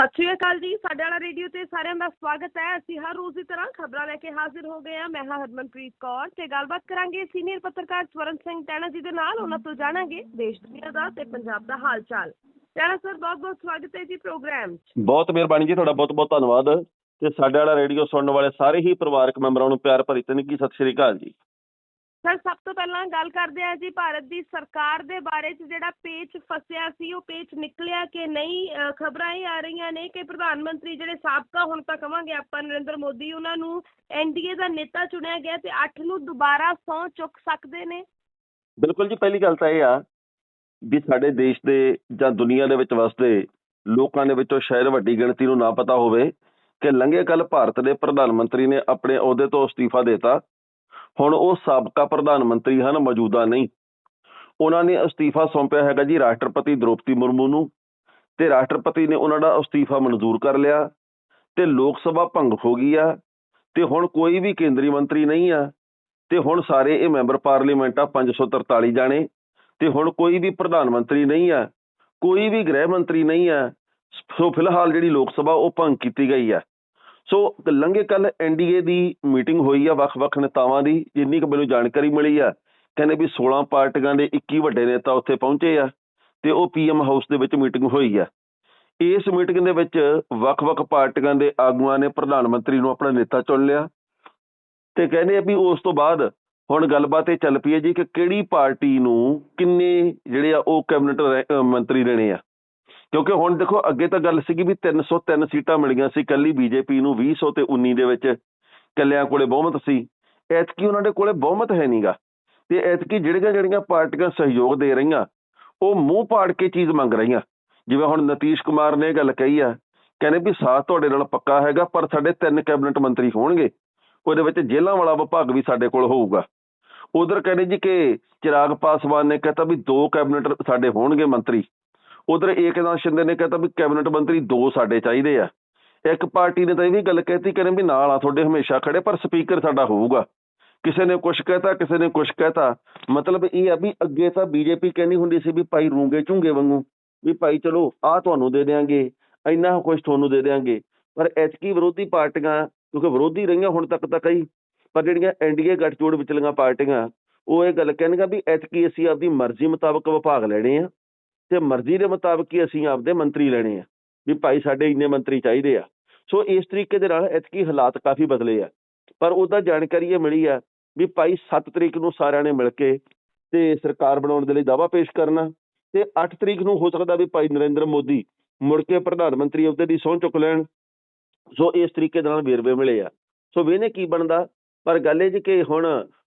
ਸਤਿ ਸ਼੍ਰੀ ਅਕਾਲ ਜੀ, ਸਾਡੇ ਵਾਲਾ ਰੇਡੀਓ ਤੇ ਸਾਰਿਆਂ ਦਾ ਸਵਾਗਤ ਹੈ। ਅਸੀਂ ਹਰ ਰੋਜ਼ ਦੀ ਤਰ੍ਹਾਂ ਖਬਰਾਂ ਲੈ ਕੇ ਹਾਜ਼ਰ ਹੋ ਗਏ ਹਾਂ। ਮੈਂ ਹਾਂ ਹਰਮਨਪ੍ਰੀਤ ਕੌਰ ਤੇ ਗੱਲਬਾਤ ਕਰਾਂਗੇ ਸੀਨੀਅਰ ਪੱਤਰਕਾਰ ਸਵਰਨ ਸਿੰਘ ਟੈਣਾ ਜੀ ਦੇ ਨਾਲ। ਉਹਨਾਂ ਤੋਂ ਜਾਣਾਂਗੇ ਦੇਸ਼ ਦੁਨੀਆ ਦਾ ਤੇ ਪੰਜਾਬ ਦਾ ਹਾਲ ਚਾਲ ਟੈਣਾ ਸਰ ਬਹੁਤ ਬਹੁਤ ਸਵਾਗਤ ਹੈ ਜੀ ਪ੍ਰੋਗਰਾਮ 'ਚ। ਬਹੁਤ ਮਿਹਰਬਾਨੀ ਜੀ, ਤੁਹਾਡਾ ਬਹੁਤ ਬਹੁਤ ਧੰਨਵਾਦ। ਤੇ ਸਾਡੇ ਵਾਲਾ ਰੇਡੀਓ ਸੁਣਨ ਵਾਲੇ ਸਾਰੇ ਹੀ ਪਰਿਵਾਰਕ ਮੈਂਬਰਾਂ ਨੂੰ ਪਿਆਰ ਭਰੀ ਤਨਕੀ ਸਤਿ ਸ਼੍ਰੀ ਅਕਾਲ ਜੀ। ਸਰ, ਸਭ ਤੋਂ ਪਹਿਲਾਂ ਗੱਲ ਕਰਦੇ ਹਾਂ ਜੀ ਭਾਰਤ ਦੀ ਸਰਕਾਰ ਦੇ ਬਾਰੇ 'ਚ ਜਿਹੜਾ ਪੇਚ ਫਸਿਆ ਸੀ, ਉਹ ਪੇਚ ਨਿਕਲਿਆ ਕਿ ਨਹੀਂ? ਖਬਰਾਂ ਇਹ ਆ ਰਹੀਆਂ ਨੇ ਕਿ ਪ੍ਰਧਾਨ ਮੰਤਰੀ ਜਿਹੜੇ ਸਾਬਕਾ ਹੁਣ ਤਾਂ ਕਵਾਂਗੇ ਆਪਾਂ ਨਰਿੰਦਰ ਮੋਦੀ, ਉਹਨਾਂ ਨੂੰ ਐਨਡੀਏ ਦਾ ਨੇਤਾ ਚੁਣਿਆ ਗਿਆ ਤੇ 8 ਨੂੰ ਦੁਬਾਰਾ ਸਹੁੰ ਚੁੱਕ ਸਕਦੇ ਨੇ? ਬਿਲਕੁਲ ਜੀ, ਪਹਿਲੀ ਗੱਲ ਤਾਂ ਇਹ ਆ ਵੀ ਸਾਡੇ ਦੇਸ਼ ਦੇ ਜਾਂ ਦੁਨੀਆ ਦੇ ਵਿੱਚ ਵਸਦੇ ਲੋਕਾਂ ਦੇ ਵਿੱਚੋਂ ਸ਼ਾਇਦ ਵੱਡੀ ਗਿਣਤੀ ਨੂੰ ਨਾ ਪਤਾ ਹੋਵੇ ਕਿ ਲੰਘੇ ਕੱਲ ਭਾਰਤ ਦੇ ਪ੍ਰਧਾਨ ਮੰਤਰੀ ਨੇ ਆਪਣੇ ਅਹੁਦੇ ਤੋਂ ਅਸਤੀਫਾ ਦਿੱਤਾ ਹੁਣ ਉਹ ਸਾਬਕਾ ਪ੍ਰਧਾਨ ਮੰਤਰੀ ਹਨ, ਮੌਜੂਦਾ ਨਹੀਂ। ਉਹਨਾਂ ਨੇ ਅਸਤੀਫਾ ਸੌਂਪਿਆ ਹੈਗਾ ਜੀ ਰਾਸ਼ਟਰਪਤੀ ਦ੍ਰੋਪਦੀ ਮੁਰਮੂ ਨੂੰ ਤੇ ਰਾਸ਼ਟਰਪਤੀ ਨੇ ਉਹਨਾਂ ਦਾ ਅਸਤੀਫਾ ਮਨਜ਼ੂਰ ਕਰ ਲਿਆ ਤੇ ਲੋਕ ਸਭਾ ਭੰਗ ਹੋ ਗਈ ਆ ਤੇ ਹੁਣ ਕੋਈ ਵੀ ਕੇਂਦਰੀ ਮੰਤਰੀ ਨਹੀਂ ਆ ਤੇ ਹੁਣ ਸਾਰੇ ਇਹ ਮੈਂਬਰ ਪਾਰਲੀਮੈਂਟ ਆ 543 ਜਾਣੇ ਤੇ ਹੁਣ ਕੋਈ ਵੀ ਪ੍ਰਧਾਨ ਮੰਤਰੀ ਨਹੀਂ ਆ, ਕੋਈ ਵੀ ਗ੍ਰਹਿ ਮੰਤਰੀ ਨਹੀਂ ਆ, ਸੋ ਫਿਲਹਾਲ ਜਿਹੜੀ ਲੋਕ ਸਭਾ ਉਹ ਭੰਗ ਕੀਤੀ ਗਈ ਆ। ਸੋ ਲੰਘੇ ਕੱਲ ਐਨਡੀਏ ਦੀ ਮੀਟਿੰਗ ਹੋਈ ਆ ਵੱਖ-ਵੱਖ ਨੇਤਾਵਾਂ ਦੀ, ਜਿੰਨੀ ਕੁ ਮੈਨੂੰ ਜਾਣਕਾਰੀ ਮਿਲੀ ਆ, ਕਹਿੰਦੇ ਵੀ 16 ਪਾਰਟੀਆਂ ਦੇ 21 ਵੱਡੇ ਨੇਤਾ ਉੱਥੇ ਪਹੁੰਚੇ ਆ ਤੇ ਉਹ ਪੀਐਮ ਹਾਊਸ ਦੇ ਵਿੱਚ ਮੀਟਿੰਗ ਹੋਈ ਆ। ਇਸ ਮੀਟਿੰਗ ਦੇ ਵਿੱਚ ਵੱਖ-ਵੱਖ ਪਾਰਟੀਆਂ ਦੇ ਆਗੂਆਂ ਨੇ ਪ੍ਰਧਾਨ ਮੰਤਰੀ ਨੂੰ ਆਪਣਾ ਨੇਤਾ ਚੁਣ ਲਿਆ ਤੇ ਕਹਿੰਦੇ ਆ ਵੀ ਉਸ ਤੋਂ ਬਾਅਦ ਹੁਣ ਗੱਲਬਾਤ ਇਹ ਚੱਲ ਪਈ ਹੈ ਜੀ ਕਿ ਕਿਹੜੀ ਪਾਰਟੀ ਨੂੰ ਕਿੰਨੇ ਜਿਹੜੇ ਆ ਉਹ ਕੈਬਨਿਟ ਰਹਿ- ਮੰਤਰੀ ਰਹਿਣੇ ਆ। ਕਿਉਂਕਿ ਹੁਣ ਦੇਖੋ ਅੱਗੇ ਤਾਂ ਗੱਲ ਸੀਗੀ ਵੀ 303 ਸੀਟਾਂ ਮਿਲੀਆਂ ਸੀ ਕੱਲੀ ਬੀਜੇਪੀ ਨੂੰ 2000 ਤੇ 19 ਦੇ ਵਿੱਚ ਕੱਲਿਆਂ ਕੋਲੇ ਬਹੁਮਤ ਸੀ। ਐਤਕੀ ਉਹਨਾਂ ਦੇ ਕੋਲੇ ਬਹੁਮਤ ਹੈ ਨਹੀਂਗਾ ਤੇ ਐਤਕੀ ਜਿਹੜੀਆਂ ਜਿਹੜੀਆਂ ਪਾਰਟੀਆਂ ਸਹਿਯੋਗ ਦੇ ਰਹੀਆਂ, ਉਹ ਮੂੰਹ ਪਾੜ ਕੇ ਚੀਜ਼ ਮੰਗ ਰਹੀਆਂ। ਜਿਵੇਂ ਹੁਣ ਨਤੀਸ਼ ਕੁਮਾਰ ਨੇ ਇਹ ਗੱਲ ਕਹੀ ਆ, ਕਹਿੰਦੇ ਵੀ ਸਾਥ ਤੁਹਾਡੇ ਨਾਲ ਪੱਕਾ ਹੈਗਾ, ਪਰ ਸਾਡੇ ਤਿੰਨ ਕੈਬਨਿਟ ਮੰਤਰੀ ਹੋਣਗੇ। ਉਹਦੇ ਵਿੱਚ ਜੇਲ੍ਹਾਂ ਵਾਲਾ ਵਿਭਾਗ ਵੀ ਸਾਡੇ ਕੋਲ ਹੋਊਗਾ। ਉਧਰ ਕਹਿੰਦੇ ਜੀ ਕਿ ਚਿਰਾਗ ਪਾਸਵਾਨ ਨੇ ਕਹਤਾ ਵੀ ਦੋ ਕੈਬਨਿਟ ਸਾਡੇ ਹੋਣਗੇ ਮੰਤਰੀ। ਉਧਰ ਏਕਨਾਥ ਸ਼ਿੰਦੇ ਨੇ ਕਹਤਾ ਵੀ ਕੈਬਨਿਟ ਮੰਤਰੀ ਦੋ ਸਾਡੇ ਚਾਹੀਦੇ ਆ। ਇੱਕ ਪਾਰਟੀ ਨੇ ਤਾਂ ਇਹ ਵੀ ਗੱਲ ਕਹਿਤੀ ਕਹਿੰਦੇ ਵੀ ਨਾਲ ਆ, ਤੁਹਾਡੇ ਹਮੇਸ਼ਾ ਖੜੇ, ਪਰ ਸਪੀਕਰ ਸਾਡਾ ਹੋਊਗਾ। ਕਿਸੇ ਨੇ ਕੁਝ ਕਹਿਤਾ, ਕਿਸੇ ਨੇ ਕੁਝ ਕਹਿਤਾ। ਮਤਲਬ ਇਹ ਆ ਵੀ ਅੱਗੇ ਤਾਂ ਬੀਜੇਪੀ ਕਹਿੰਦੀ ਹੁੰਦੀ ਸੀ ਵੀ ਭਾਈ ਰੂੰਗੇ ਝੁੰਗੇ ਵਾਂਗੂ, ਵੀ ਭਾਈ ਚਲੋ ਆ ਤੁਹਾਨੂੰ ਦੇ ਦੇਾਂਗੇ ਇੰਨਾ ਕੁਝ ਤੁਹਾਨੂੰ ਦੇ ਦੇਾਂਗੇ ਪਰ ਐਤਕੀ ਵਿਰੋਧੀ ਪਾਰਟੀਆਂ, ਕਿਉਂਕਿ ਵਿਰੋਧੀ ਰਹੀਆਂ ਹੁਣ ਤੱਕ ਤਾਂ ਕਈ, ਪਰ ਜਿਹੜੀਆਂ ਐਨਡੀਏ ਗੱਠਜੋੜ ਵਿਚਲੀਆਂ ਪਾਰਟੀਆਂ, ਉਹ ਇਹ ਗੱਲ ਕਹਿਣਗੀਆਂ ਵੀ ਐਤਕੀ ਅਸੀਂ ਆਪਦੀ ਮਰਜ਼ੀ ਮੁਤਾਬਕ ਵਿਭਾਗ ਲੈਣੇ ਆ। ਤੇ ਮਰਜ਼ੀ ਦੇ ਮੁਤਾਬਕ ਹੀ ਅਸੀਂ ਆਪਦੇ ਮੰਤਰੀ ਲੈਣੇ ਆ, ਵੀ ਭਾਈ ਸਾਡੇ ਇੰਨੇ ਮੰਤਰੀ ਚਾਹੀਦੇ ਆ। ਸੋ ਇਸ ਤਰੀਕੇ ਦੇ ਨਾਲ ਐਤਕੀ ਹਾਲਾਤ ਕਾਫੀ ਬਦਲੇ ਆ। ਪਰ ਉਹਦਾ ਜਾਣਕਾਰੀ ਇਹ ਮਿਲੀ ਆ ਵੀ ਭਾਈ 7 ਤਰੀਕ ਨੂੰ ਸਾਰਿਆਂ ਨੇ ਮਿਲ ਕੇ ਤੇ ਸਰਕਾਰ ਬਣਾਉਣ ਦੇ ਲਈ ਦਾਵਾ ਪੇਸ਼ ਕਰਨਾ ਤੇ 8 ਤਰੀਕ ਨੂੰ ਹੋ ਸਕਦਾ ਵੀ ਭਾਈ ਨਰਿੰਦਰ ਮੋਦੀ ਮੁੜ ਕੇ ਪ੍ਰਧਾਨ ਮੰਤਰੀ ਅਹੁਦੇ ਦੀ ਸਹੁੰ ਚੁੱਕ ਲੈਣ। ਸੋ ਇਸ ਤਰੀਕੇ ਦੇ ਨਾਲ ਵੇਰਵੇ ਮਿਲੇ ਆ। ਸੋ ਵੇਨੇ ਕੀ ਬਣਦਾ? ਪਰ ਗੱਲ ਇਹ ਜੀ ਕਿ ਹੁਣ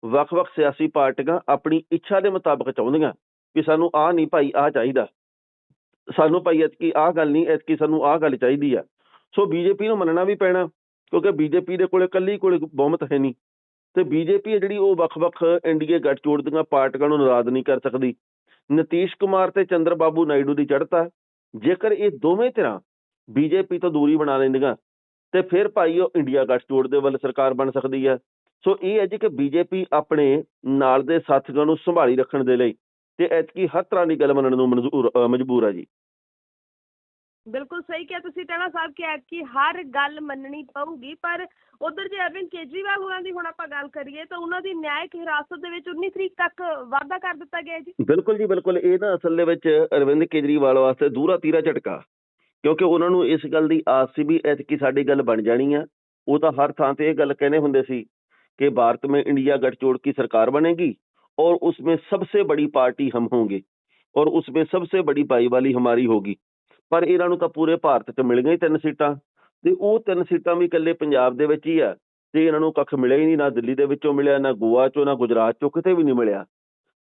ਵੱਖ-ਵੱਖ ਸਿਆਸੀ ਪਾਰਟੀਆਂ ਆਪਣੀ ਇੱਛਾ ਦੇ ਮੁਤਾਬਕ ਚਾਹੁੰਦੀਆਂ। ਕਿ ਸਾਨੂੰ ਆਹ ਨਹੀਂ ਭਾਈ, ਆਹ ਚਾਹੀਦਾ। ਸਾਨੂੰ ਭਾਈ ਐਤਕੀ ਆਹ ਗੱਲ ਨਹੀਂ, ਐਤਕੀ ਸਾਨੂੰ ਆਹ ਗੱਲ ਚਾਹੀਦੀ ਆ। ਸੋ ਬੀਜੇਪੀ ਨੂੰ ਮੰਨਣਾ ਵੀ ਪੈਣਾ, ਕਿਉਂਕਿ ਬੀਜੇਪੀ ਦੇ ਕੋਲੇ ਇਕੱਲੀ ਕੋਲੇ ਬਹੁਮਤ ਹੈ ਨਹੀਂ। ਤੇ ਬੀਜੇਪੀ ਹੈ ਜਿਹੜੀ ਉਹ ਵੱਖ-ਵੱਖ ਇੰਡੀਆ ਗੱਠਜੋੜ ਦੀਆਂ ਪਾਰਟੀਆਂ ਨੂੰ ਨਾਰਾਜ਼ ਨਹੀਂ ਕਰ ਸਕਦੀ। ਨਤੀਸ਼ ਕੁਮਾਰ ਤੇ ਚੰਦਰ ਬਾਬੂ ਨਾਇਡੂ ਦੀ ਚੜ੍ਹਤਾ ਜੇਕਰ ਇਹ ਦੋਵੇਂ ਧਿਰਾਂ ਬੀਜੇਪੀ ਤੋਂ ਦੂਰੀ ਬਣਾ ਲੈਂਦੀਆਂ, ਤੇ ਫਿਰ ਭਾਈ ਉਹ ਇੰਡੀਆ ਗੱਠਜੋੜ ਦੇ ਵੱਲ ਸਰਕਾਰ ਬਣ ਸਕਦੀ ਹੈ ਸੋ ਇਹ ਹੈ ਜੀ ਕਿ ਬੀਜੇਪੀ ਆਪਣੇ ਨਾਲ ਦੇ ਸਾਥੀਆਂ ਨੂੰ ਸੰਭਾਲੀ ਰੱਖਣ ਦੇ ਲਈ ਤੇ ਐਤਕੀ ਹਰ ਤਰ੍ਹਾਂ ਦੀ ਗੱਲ ਮੰਨਣ ਨੂੰ ਮਨਜ਼ੂਰ ਮਜਬੂਰ ਆ ਜੀ। ਬਿਲਕੁਲ ਸਹੀ ਕਿਹਾ ਤੁਸੀਂ ਟੈਣਾ ਸਾਹਿਬ ਕਿ ਐਤਕੀ ਹਰ ਗੱਲ ਮੰਨਣੀ ਪਊਗੀ ਪਰ ਉਧਰ ਜੇ ਅਰਵਿੰਦ ਕੇਜਰੀਵਾਲ ਹੋਰਾਂ ਦੀ ਹੁਣ ਆਪਾਂ ਗੱਲ ਕਰੀਏ ਤਾਂ ਉਹਨਾਂ ਦੀ ਨਿਆਇਕ ਹਿਰਾਸਤ ਦੇ ਵਿੱਚ 19 ਤਰੀਕ ਤੱਕ ਵਾਅਦਾ ਕਰ ਦਿੱਤਾ ਗਿਆ ਜੀ। ਬਿਲਕੁਲ ਜੀ ਬਿਲਕੁਲ। ਇਹ ਤਾਂ ਅਸਲ ਦੇ ਵਿੱਚ ਅਰਵਿੰਦ ਕੇਜਰੀਵਾਲ ਵਾਸਤੇ ਦੂਰਾ ਤੀਰਾ ਝਟਕਾ ਕਿਉਂਕਿ ਉਹਨਾਂ ਨੂੰ ਇਸ ਗੱਲ ਦੀ ਆਸ ਸੀ ਵੀ ਐਤਕੀ ਸਾਡੀ ਗੱਲ ਬਣ ਜਾਣੀ ਆ। ਉਹ ਤਾਂ ਹਰ ਥਾਂ ਤੇ ਇਹ ਗੱਲ ਕਹਿੰਦੇ ਹੁੰਦੇ ਸੀ ਕਿ ਭਾਰਤ ਮੇ ਇੰਡੀਆ ਗੱਠਜੋੜ ਕੀ ਸਰਕਾਰ ਬਣੇਗੀ? और उसमें सबसे बड़ी पार्टी हम होंगे और उसमें सबसे बड़ी भाईवाली हमारी होगी ਪਰ ਇਹਨਾਂ ਨੂੰ ਤਾਂ ਪੂਰੇ ਭਾਰਤ 'ਚ ਮਿਲ ਗਈ ਤਿੰਨ ਸੀਟਾਂ ਤੇ ਉਹ ਤਿੰਨ ਸੀਟਾਂ ਵੀ ਇਕੱਲੇ ਪੰਜਾਬ ਦੇ ਵਿੱਚ ਹੀ ਆ ਤੇ ਇਹਨਾਂ ਨੂੰ ਕੱਖ ਮਿਲਿਆ ਹੀ ਨਹੀਂ ਨਾ ਦਿੱਲੀ ਦੇ ਵਿੱਚੋਂ ਮਿਲਿਆ ਨਾ ਗੋਆ 'ਚੋਂ ਨਾ ਗੁਜਰਾਤ 'ਚੋਂ ਕਿਤੇ ਵੀ ਨਹੀਂ ਮਿਲਿਆ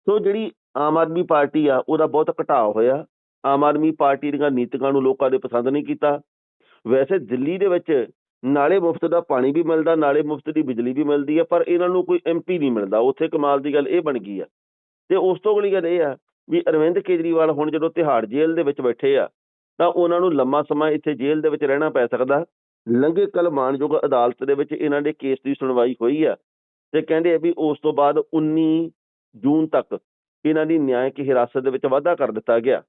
ਸੋ ਜਿਹੜੀ ਆਮ ਆਦਮੀ ਪਾਰਟੀ ਆ ਉਹਦਾ ਬਹੁਤ ਘਟਾਅ ਹੋਇਆ ਆਮ ਆਦਮੀ ਪਾਰਟੀ ਦੀਆਂ ਨੀਤੀਆਂ ਨੂੰ ਲੋਕਾਂ ਨੇ ਪਸੰਦ ਨਹੀਂ ਕੀਤਾ ਵੈਸੇ ਦਿੱਲੀ ਦੇ ਵਿੱਚ ਨਾਲੇ ਮੁਫਤ ਦਾ ਪਾਣੀ ਵੀ ਮਿਲਦਾ, ਨਾਲੇ ਮੁਫਤ ਦੀ ਬਿਜਲੀ ਵੀ ਮਿਲਦੀ ਹੈ, ਪਰ ਇਹਨਾਂ ਨੂੰ ਕੋਈ ਐਮਪੀ ਨਹੀਂ ਮਿਲਦਾ। ਉੱਥੇ ਕਮਾਲ ਦੀ ਗੱਲ ਇਹ ਬਣ ਗਈ ਆ। ਤੇ ਉਸ ਤੋਂ ਅਗਲੀ ਗੱਲ ਇਹ ਆ ਵੀ ਅਰਵਿੰਦ ਕੇਜਰੀਵਾਲ ਹੁਣ ਜਦੋਂ ਤਿਹਾੜ ਜੇਲ੍ਹ ਦੇ ਵਿੱਚ ਬੈਠੇ ਆ, ਤਾਂ ਉਹਨਾਂ ਨੂੰ ਲੰਮਾ ਸਮਾਂ ਇੱਥੇ ਜੇਲ੍ਹ ਦੇ ਵਿੱਚ ਰਹਿਣਾ ਪੈ ਸਕਦਾ। ਲੰਘੇ ਕੱਲ ਮਾਨਯੋਗ ਅਦਾਲਤ ਦੇ ਵਿੱਚ ਇਹਨਾਂ ਦੇ ਕੇਸ ਦੀ ਸੁਣਵਾਈ ਹੋਈ ਆ ਤੇ ਕਹਿੰਦੇ ਆ ਵੀ ਉਸ ਤੋਂ ਬਾਅਦ 19 ਜੂਨ ਤੱਕ ਇਹਨਾਂ ਦੀ ਨਿਆਇਕ ਹਿਰਾਸਤ ਦੇ ਵਿੱਚ ਵਾਧਾ ਕਰ ਦਿੱਤਾ ਗਿਆ।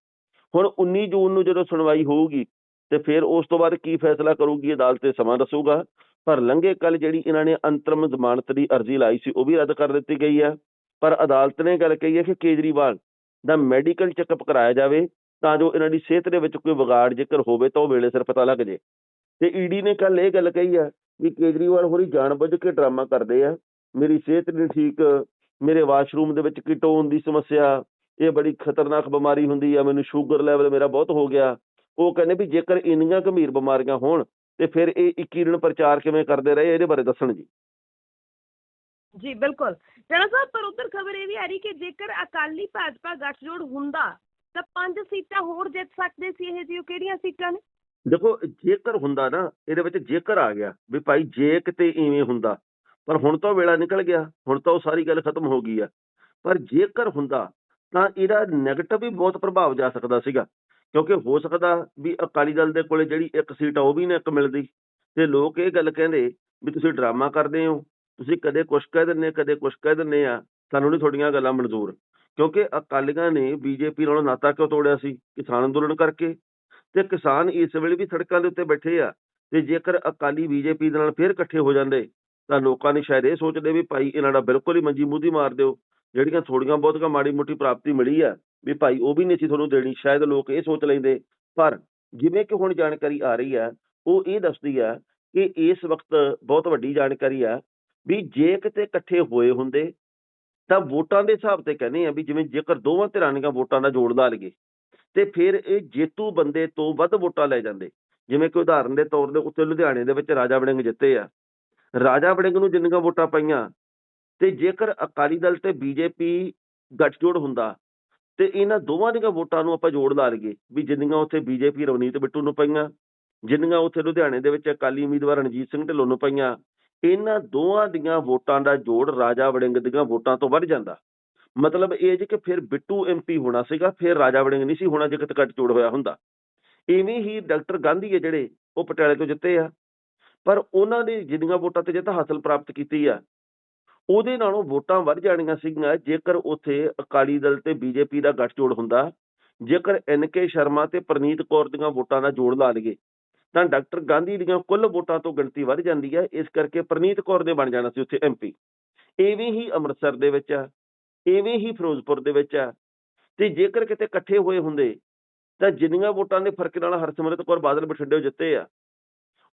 ਹੁਣ 19 ਜੂਨ ਨੂੰ ਜਦੋਂ ਸੁਣਵਾਈ ਹੋਊਗੀ ਤੇ ਫਿਰ ਉਸ ਤੋਂ ਬਾਅਦ ਕੀ ਫੈਸਲਾ ਕਰੂਗੀ ਅਦਾਲਤ ਤੇ ਸਮਾਂ ਦੱਸੂਗਾ। ਪਰ ਲੰਘੇ ਕੱਲ ਜਿਹੜੀ ਇਹਨਾਂ ਨੇ ਅੰਤਰਮ ਜ਼ਮਾਨਤ ਦੀ ਅਰਜ਼ੀ ਲਾਈ ਸੀ, ਉਹ ਵੀ ਰੱਦ ਕਰ ਦਿੱਤੀ ਗਈ ਹੈ। ਪਰ ਅਦਾਲਤ ਨੇ ਗੱਲ ਕਹੀ ਹੈ ਕਿ ਕੇਜਰੀਵਾਲ ਦਾ ਮੈਡੀਕਲ ਚੈੱਕਅਪ ਕਰਾਇਆ ਜਾਵੇ, ਤਾਂ ਜੋ ਇਹਨਾਂ ਦੀ ਸਿਹਤ ਦੇ ਵਿੱਚ ਕੋਈ ਵਿਗਾੜ ਜੇਕਰ ਹੋਵੇ ਤਾਂ ਉਹ ਵੇਲੇ ਸਿਰ ਪਤਾ ਲੱਗ ਜੇ। ਤੇ ਈਡੀ ਨੇ ਕੱਲ ਇਹ ਗੱਲ ਕਹੀ ਹੈ ਵੀ ਕੇਜਰੀਵਾਲ ਹੋਰੀ ਜਾਣਬੁੱਝ ਕੇ ਡਰਾਮਾ ਕਰਦੇ ਆ। ਮੇਰੀ ਸਿਹਤ ਨਹੀਂ ਠੀਕ, ਮੇਰੇ ਵਾਸ਼ਰੂਮ ਦੇ ਵਿੱਚ ਕੀਟੋਨ ਦੀ ਸਮੱਸਿਆ, ਇਹ ਬੜੀ ਖਤਰਨਾਕ ਬਿਮਾਰੀ ਹੁੰਦੀ ਆ, ਮੈਨੂੰ ਸ਼ੂਗਰ ਲੈਵਲ ਮੇਰਾ ਬਹੁਤ ਹੋ ਗਿਆ। ਉਹ ਕਹਿੰਦੇ ਵੀ ਜੇਕਰ ਇੰਨੀਆਂ ਗੰਭੀਰ ਬਿਮਾਰੀਆਂ ਹੋਣ ਤੇ ਫਿਰ ਇਹ 21 ਦਿਨ ਪ੍ਰਚਾਰ ਕਿਵੇਂ ਕਰਦੇ ਰਹੇ ਇਹਦੇ ਬਾਰੇ ਦੱਸਣ ਜੀ। ਜੀ ਬਿਲਕੁਲ। ਜਣਾ ਸਾਹਿਬ ਪਰ ਉਧਰ ਖਬਰ ਇਹ ਵੀ ਆ ਰਹੀ ਕਿ ਜੇਕਰ ਅਕਾਲੀ ਭਾਜਪਾ ਗੱਠਜੋੜ ਹੁੰਦਾ ਤਾਂ ਪੰਜ ਸੀਟਾਂ ਹੋਰ ਜਿੱਤ ਸਕਦੇ ਸੀ ਇਹ ਜੀ ਉਹ ਕਿਹੜੀਆਂ ਸੀਟਾਂ ਨੇ? ਦੇਖੋ ਜੇਕਰ ਹੁੰਦਾ ਨਾ ਇਹਦੇ ਵਿੱਚ ਜੇਕਰ ਆ ਗਿਆ ਵੀ ਭਾਈ ਜੇ ਕਿਤੇ ਇਵੇਂ ਹੁੰਦਾ ਪਰ ਹੁਣ ਤਾਂ ਵੇਲਾ ਨਿਕਲ ਗਿਆ ਹੁਣ ਤਾਂ ਉਹ ਸਾਰੀ ਗੱਲ ਖਤਮ ਹੋ ਗਈ ਆ। ਪਰ ਜੇਕਰ ਹੁੰਦਾ ਤਾਂ ਇਹਦਾ ਨੈਗੇਟਿਵ ਵੀ ਬਹੁਤ ਪ੍ਰਭਾਵ ਜਾ ਸਕਦਾ ਸੀਗਾ। ਕਿਉਂਕਿ ਹੋ ਸਕਦਾ ਵੀ ਅਕਾਲੀ ਦਲ ਦੇ ਕੋਲੇ ਜਿਹੜੀ ਇੱਕ ਸੀਟ ਆ, ਉਹ ਵੀ ਨਾ ਇੱਕ ਮਿਲਦੀ। ਤੇ ਲੋਕ ਇਹ ਗੱਲ ਕਹਿੰਦੇ ਵੀ ਤੁਸੀਂ ਡਰਾਮਾ ਕਰਦੇ ਹੋ, ਤੁਸੀਂ ਕਦੇ ਕੁਛ ਕਹਿ ਦਿੰਦੇ, ਕਦੇ ਕੁਛ ਕਹਿ ਦਿੰਦੇ ਆ, ਸਾਨੂੰ ਨਹੀਂ ਤੁਹਾਡੀਆਂ ਗੱਲਾਂ ਮਨਜ਼ੂਰ। ਕਿਉਂਕਿ ਅਕਾਲੀਆਂ ਨੇ ਬੀਜੇਪੀ ਨਾਲੋਂ ਨਾਤਾ ਕਿਉਂ ਤੋੜਿਆ ਸੀ? ਕਿਸਾਨ ਅੰਦੋਲਨ ਕਰਕੇ। ਤੇ ਕਿਸਾਨ ਇਸ ਵੇਲੇ ਵੀ ਸੜਕਾਂ ਦੇ ਉੱਤੇ ਬੈਠੇ ਆ, ਤੇ ਜੇਕਰ ਅਕਾਲੀ ਬੀਜੇਪੀ ਦੇ ਨਾਲ ਫੇਰ ਇਕੱਠੇ ਹੋ ਜਾਂਦੇ, ਤਾਂ ਲੋਕਾਂ ਨੇ ਸ਼ਾਇਦ ਇਹ ਸੋਚਦੇ ਵੀ ਭਾਈ ਇਹਨਾਂ ਦਾ ਬਿਲਕੁਲ ਹੀ ਮੰਜੀ ਮੂਦੀ ਮਾਰ ਦਿਓ। ਜਿਹੜੀਆਂ ਥੋੜੀਆਂ ਬਹੁਤੀਆਂ ਮਾੜੀ ਮੋਟੀ ਪ੍ਰਾਪਤੀ ਮਿਲੀ ਆ, ਵੀ ਭਾਈ ਉਹ ਵੀ ਨਹੀਂ ਸੀ ਤੁਹਾਨੂੰ ਦੇਣੀ, ਸ਼ਾਇਦ ਲੋਕ ਇਹ ਸੋਚ ਲੈਂਦੇ। ਪਰ ਜਿਵੇਂ ਕਿ ਹੁਣ ਜਾਣਕਾਰੀ ਆ ਰਹੀ ਆ, ਉਹ ਇਹ ਦੱਸਦੀ ਆ ਕਿ ਇਸ ਵਕਤ ਬਹੁਤ ਵੱਡੀ ਜਾਣਕਾਰੀ ਆ ਵੀ ਜੇ ਕਿਤੇ ਇਕੱਠੇ ਹੋਏ ਹੁੰਦੇ, ਤਾਂ ਵੋਟਾਂ ਦੇ ਹਿਸਾਬ ਤੇ ਕਹਿੰਦੇ ਆ ਵੀ ਜਿਵੇਂ ਜੇਕਰ ਦੋਵਾਂ ਧਿਰਾਂ ਦੀਆਂ ਵੋਟਾਂ ਦਾ ਜੋੜ ਲਾ ਲਈਏ, ਤੇ ਫਿਰ ਇਹ ਜੇਤੂ ਬੰਦੇ ਤੋਂ ਵੱਧ ਵੋਟਾਂ ਲੈ ਜਾਂਦੇ। ਜਿਵੇਂ ਕਿ ਉਦਾਹਰਨ ਦੇ ਤੌਰ ਦੇ ਉੱਤੇ ਲੁਧਿਆਣੇ ਦੇ ਵਿੱਚ ਰਾਜਾ ਵੜਿੰਗ ਜਿੱਤੇ ਆ। ਰਾਜਾ ਵੜਿੰਗ ਨੂੰ ਜਿੰਨੀਆਂ ਵੋਟਾਂ ਪਈਆਂ ਤੇ ਜੇਕਰ ਅਕਾਲੀ ਦਲ ਤੇ ਬੀਜੇਪੀ ਗੱਠਜੋੜ ਹੁੰਦਾ ਤੇ ਇਹਨਾਂ ਦੋਵਾਂ ਦੀਆਂ ਵੋਟਾਂ ਨੂੰ ਆਪਾਂ ਜੋੜ ਲਾ ਲਈਏ ਵੀ ਜਿੰਨੀਆਂ ਉੱਥੇ ਬੀਜੇਪੀ, ਰਵਨੀਤ ਬਿੱਟੂ ਨੂੰ ਪਈਆਂ, ਜਿੰਨੀਆਂ ਉੱਥੇ ਲੁਧਿਆਣੇ ਦੇ ਵਿੱਚ ਅਕਾਲੀ ਉਮੀਦਵਾਰ ਰਣਜੀਤ ਸਿੰਘ ਢਿੱਲੋਂ ਨੂੰ ਪਈਆਂ, ਇਹਨਾਂ ਦੋਵਾਂ ਦੀਆਂ ਵੋਟਾਂ ਦਾ ਜੋੜ ਰਾਜਾ ਵੜਿੰਗ ਦੀਆਂ ਵੋਟਾਂ ਤੋਂ ਵੱਧ ਜਾਂਦਾ। ਮਤਲਬ ਇਹ ਜੀ ਕਿ ਫਿਰ ਬਿੱਟੂ ਐਮਪੀ ਹੋਣਾ ਸੀਗਾ, ਫਿਰ ਰਾਜਾ ਵੜਿੰਗ ਨਹੀਂ ਸੀ ਹੋਣਾ ਜੇ ਕਿਤੇ ਗੱਠ ਜੋੜ ਹੋਇਆ ਹੁੰਦਾ। ਇਵੇਂ ਹੀ ਡਾਕਟਰ ਗਾਂਧੀ ਹੈ ਜਿਹੜੇ, ਉਹ ਪਟਿਆਲੇ ਤੋਂ ਜਿੱਤੇ ਆ। ਪਰ ਉਹਨਾਂ ਨੇ ਜਿੰਨੀਆਂ ਵੋਟਾਂ ਤੇ ਜਿੱਤ ਹਾਸਲ ਪ੍ਰਾਪਤ ਕੀਤੀ ਆ ਉਹਦੇ ਨਾਲੋਂ ਵੋਟਾਂ ਵੱਧ ਜਾਣੀਆਂ ਸੀਗੀਆਂ, ਜੇਕਰ ਉੱਥੇ ਅਕਾਲੀ ਦਲ ਤੇ ਬੀਜੇਪੀ ਦਾ ਗੱਠਜੋੜ ਹੁੰਦਾ, ਜੇਕਰ ਐਨਕੇ ਸ਼ਰਮਾ ਤੇ ਪ੍ਰਨੀਤ ਕੌਰ ਦੀਆਂ ਵੋਟਾਂ ਦਾ ਜੋੜ ਲਾ ਲਈਏ, ਤਾਂ ਡਾਕਟਰ ਗਾਂਧੀ ਦੀਆਂ ਕੁੱਲ ਵੋਟਾਂ ਤੋਂ ਗਿਣਤੀ ਵੱਧ ਜਾਂਦੀ ਹੈ, ਇਸ ਕਰਕੇ ਪ੍ਰਨੀਤ ਕੌਰ ਦੇ ਬਣ ਜਾਣਾ ਸੀ ਉੱਥੇ ਐਮਪੀ ਐਵੇਂ ਹੀ ਅੰਮ੍ਰਿਤਸਰ ਦੇ ਵਿੱਚ ਆ, ਐਵੇਂ ਹੀ ਫਿਰੋਜ਼ਪੁਰ ਦੇ ਵਿੱਚ ਆ, ਤੇ ਜੇਕਰ ਕਿਤੇ ਇਕੱਠੇ ਹੋਏ ਹੁੰਦੇ, ਤਾਂ ਜਿੰਨੀਆਂ ਵੋਟਾਂ ਦੇ ਫ਼ਰਕ ਨਾਲ ਹਰਸਿਮਰਤ ਕੌਰ ਬਾਦਲ ਬਠਿੰਡੇ ਜਿੱਤੇ ਆ,